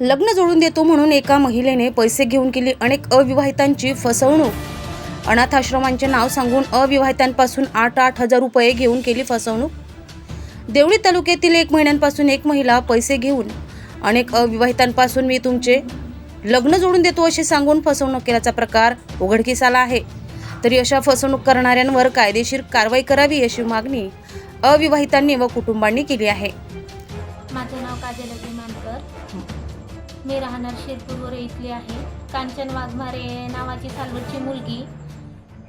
लग्न जोडून देतो म्हणून एका महिलेने पैसे घेऊन केली अनेक अविवाहितांची फसवणूक. अनाथाश्रमांचे नाव सांगून अविवाहितांपासून आठ आठ हजार रुपये घेऊन केली फसवणूक. देवळी तालुक्यातील एक महिन्यांपासून एक महिला पैसे घेऊन अनेक अविवाहितांपासून मी तुमचे लग्न जोडून देतो असे सांगून फसवणूक केल्याचा प्रकार उघडकीस आला आहे. तरी अशा फसवणूक करणाऱ्यांवर कायदेशीर कारवाई करावी अशी मागणी अविवाहितांनी व कुटुंबांनी केली आहे. माझं नाव काजल मानकर. मी राहणार शिरपूरवर इथली आहे. कांचन वाघमारे नावाची सालवडची मुलगी.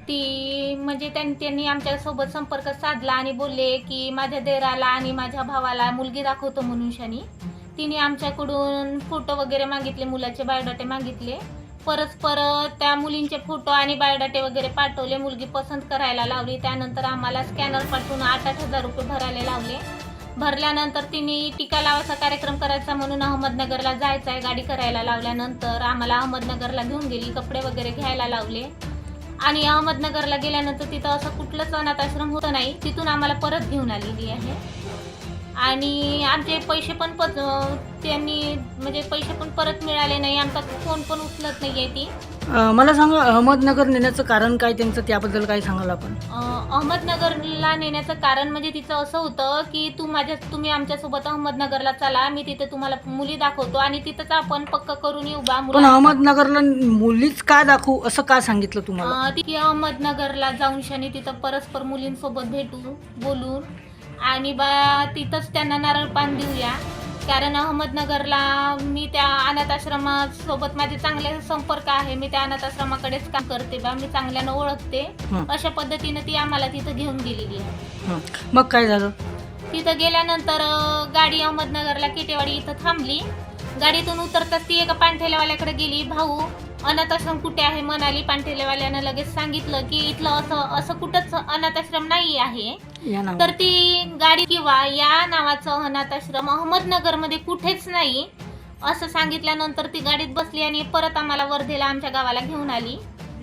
ती म्हणजे त्यां त्यांनी आमच्यासोबत संपर्क साधला आणि बोलले की माझ्या देराला आणि माझ्या भावाला मुलगी दाखवतो म्हणून शनी. तिने आमच्याकडून फोटो वगैरे मागितले मुलाचे बायोडाटे मागितले. परस्पर त्या मुलींचे फोटो आणि बायोडाटे वगैरे पाठवले. मुलगी पसंत करायला लावली. त्यानंतर आम्हाला स्कॅनर पाठवून आठ आठ हजार रुपये भरायला लावले. भरल्यानंतर तिने टीका लावायचा कार्यक्रम करायचा म्हणून अहमदनगरला जायचं आहे गाडी करायला लावल्यानंतर आम्हाला अहमदनगरला घेऊन गेली कपडे वगैरे घ्यायला लावले. आणि अहमदनगरला गेल्यानंतर तिथं असं कुठलंच अनाथ आश्रम होतं नाही तिथून आम्हाला परत घेऊन आलेली आहे. आणि आमचे पैसे पण पत त्यांनी म्हणजे पैसे पण परत मिळाले नाही. आमचा फोन पण उचलत नाही आहे ती. अ, मला सांगा अहमदनगर नेण्याचं कारण काय त्यांचं? त्याबद्दल काय सांगाल आपण? अं, अहमदनगरला नेण्याचं कारण म्हणजे तिचं असं होतं की तू माझ्या तुम्ही आमच्यासोबत अहमदनगरला चला मी तिथे तुम्हाला मुली दाखवतो आणि तिथंच आपण पक्क करून येऊ बा पण मुला अहमदनगरला मुलीच का दाखवू? असं का सांगितलं तुम्हाला? अं, ती अहमदनगरला जाऊन शनी तिथं परस्पर मुलींसोबत भेटू बोलून. आणि बा तिथंच त्यांना नारळ पान देऊया. कारण अहमदनगरला मी त्या अनाथ आश्रमासोबत माझे चांगले संपर्क आहे. मी त्या अनाथ आश्रमाकडेच काम करते बा. मी चांगल्यानं ओळखते. हं, अशा पद्धतीनं ती आम्हाला तिथं घेऊन गेलेली आहे. हं. मग काय झालं? तिथं गेल्यानंतर अं, गाडी अहमदनगरला केटेवाडी इथं थांबली. गाडीतून उतरताच ती एका पाणठेलेवाल्याकडे गेली. भाऊ अनाथ आश्रम कुठे आहे म्हणाली. पाणठेलेवाल्यानं लगेच सांगितलं की इथलं असं असं कुठंच अनाथ आश्रम नाही आहे. तर ती गाडी किंवा या नावाचं अनाथ आश्रम अहमदनगरमध्ये कुठेच नाही असं सांगितल्यानंतर ती गाडीत बसली आणि परत आम्हाला वर्धेला आमच्या गावाला घेऊन आली.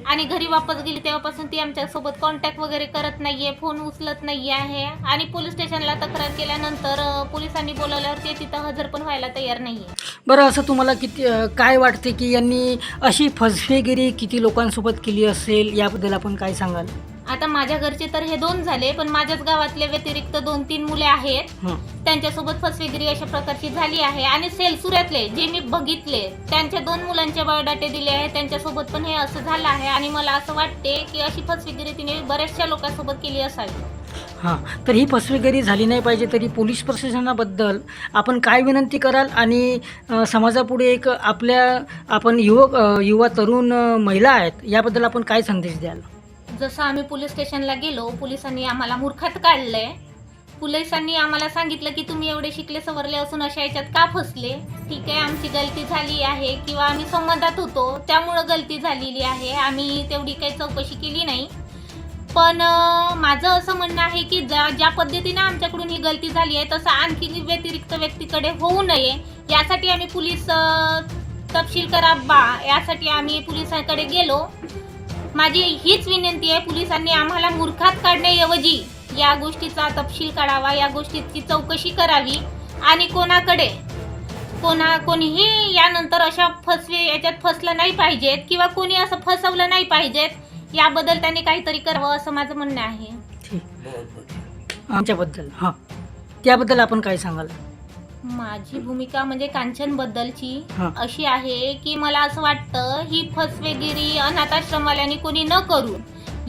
आणि घरी वापस गेली तेव्हापासून ती आमच्यासोबत कॉन्टॅक्ट वगैरे करत नाहीये फोन उचलत नाही आहे. आणि पोलीस स्टेशनला तक्रार केल्यानंतर पोलिसांनी बोलवल्यावर ते तिथं हजर पण व्हायला तयार नाहीये. बरं असं तुम्हाला किती अ, काय वाटते की यांनी अशी फसवेगिरी किती लोकांसोबत केली असेल याबद्दल आपण काय सांगाल? आता माझ्या घरचे तर हे दोन झाले पण माझ्याच गावातले व्यतिरिक्त दोन तीन मुले आहेत. त्यांच्यासोबत फसवेगिरी अशा प्रकारची झाली आहे. आणि सेलसुऱ्यातले जे मी बघितले त्यांच्या दोन मुलांचे बायोडाटे दिले आहेत. त्यांच्यासोबत पण हे असं झालं आहे. आणि मला असं वाटते की अशी फसवेगिरी तिने बऱ्याचशा लोकांसोबत केली असावी. हां. तर ही फसवेगिरी झाली नाही पाहिजे तरी पोलीस प्रशासनाबद्दल आपण काय विनंती कराल? आणि समाजापुढे एक आपल्या आपण युवक युवा तरुण महिला आहेत याबद्दल आपण काय संदेश द्याल? जसं आम्ही पोलीस स्टेशनला गेलो पोलिसांनी आम्हाला मूर्खात काढलंय. पोलिसांनी आम्हाला सांगितलं की तुम्ही एवढे शिकले सवरले असून अशा याच्यात का फसले? ठीक आहे आमची गलती झाली आहे किंवा आम्ही संबंधात होतो त्यामुळं गलती झालेली आहे. आम्ही तेवढी काही चौकशी केली नाही. पण माझं असं म्हणणं आहे की ज्या ज्या पद्धतीनं आमच्याकडून ही गलती झाली आहे तसं आणखी व्यतिरिक्त व्यक्तीकडे होऊ नये. यासाठी आम्ही पोलीस तपशील करा बा. यासाठी आम्ही पोलिसांकडे गेलो. माझी हीच विनंती आहे पोलिसांनी आम्हाला मूर्खात काढण्याऐवजी या गोष्टीचा तपशील काढावा या गोष्टीची चौकशी करावी. आणि कोणाकडे? कोणा कोणीही यानंतर अशा फसवे याच्यात फसलं नाही पाहिजेत किंवा कोणी असं फसवलं नाही पाहिजेत याबद्दल त्यांनी काहीतरी करावं असं माझं म्हणणं आहे. ठीक. आमच्याबद्दल. हां. त्याबद्दल आपण काय सांगाल? माझी भूमिका म्हणजे कांचन बद्दलची हां. अशी आहे की मला असं वाटतं ही फसवेगिरी अनाथाश्रमवाल्यांनी कोणी न करू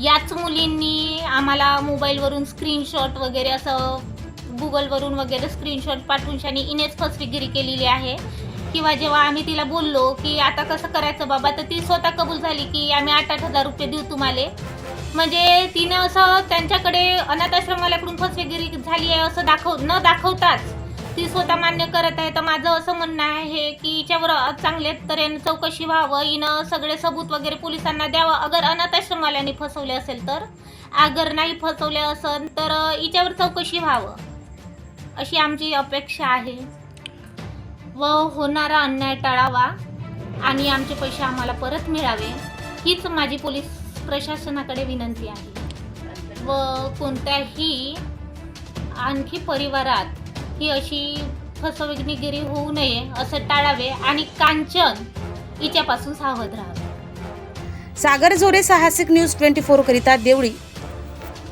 याच मुलींनी आम्हाला मोबाईलवरून स्क्रीनशॉट वगैरे असं गुगलवरून वगैरे स्क्रीनशॉट पाठवून शानी इनेच फसवेगिरी केलेली आहे. किंवा जेव्हा आम्ही तिला बोललो की आता कसं करायचं बाबा तर ती स्वतः कबूल झाली की आम्ही आठ आठ हजार रुपये देऊ तुम्हाला. म्हणजे तिनं असं त्यांच्याकडे अनाथाश्रमवाल्याकडून फसवेगिरी झाली आहे असं दाखव न दाखवताच ती स्वतः मान्य करत आहे. तर माझं असं म्हणणं आहे की हिच्यावर चांगल्या तऱ्हेने चौकशी व्हावं. हिनं सगळे सबूत वगैरे पोलिसांना द्यावं. अगर अनाथाश्रमवाल्याने फसवले असेल तर? अगर नाही फसवले असेल तर हिच्यावर चौकशी व्हावं. अशी आमची अपेक्षा आहे. व होणारा अन्याय टाळावा आणि आमचे पैसे आम्हाला परत मिळावे हीच माझी पोलीस प्रशासनाकडे विनंती आहे. व कोणत्याही आणखी परिवारात ही अशी फसवणुकीगिरी होऊ नये असं टाळावे आणि कांचन हिच्यापासून सावध राहावे. सागर जोरे साहसिक न्यूज ट्वेंटी फोर करिता देवळी.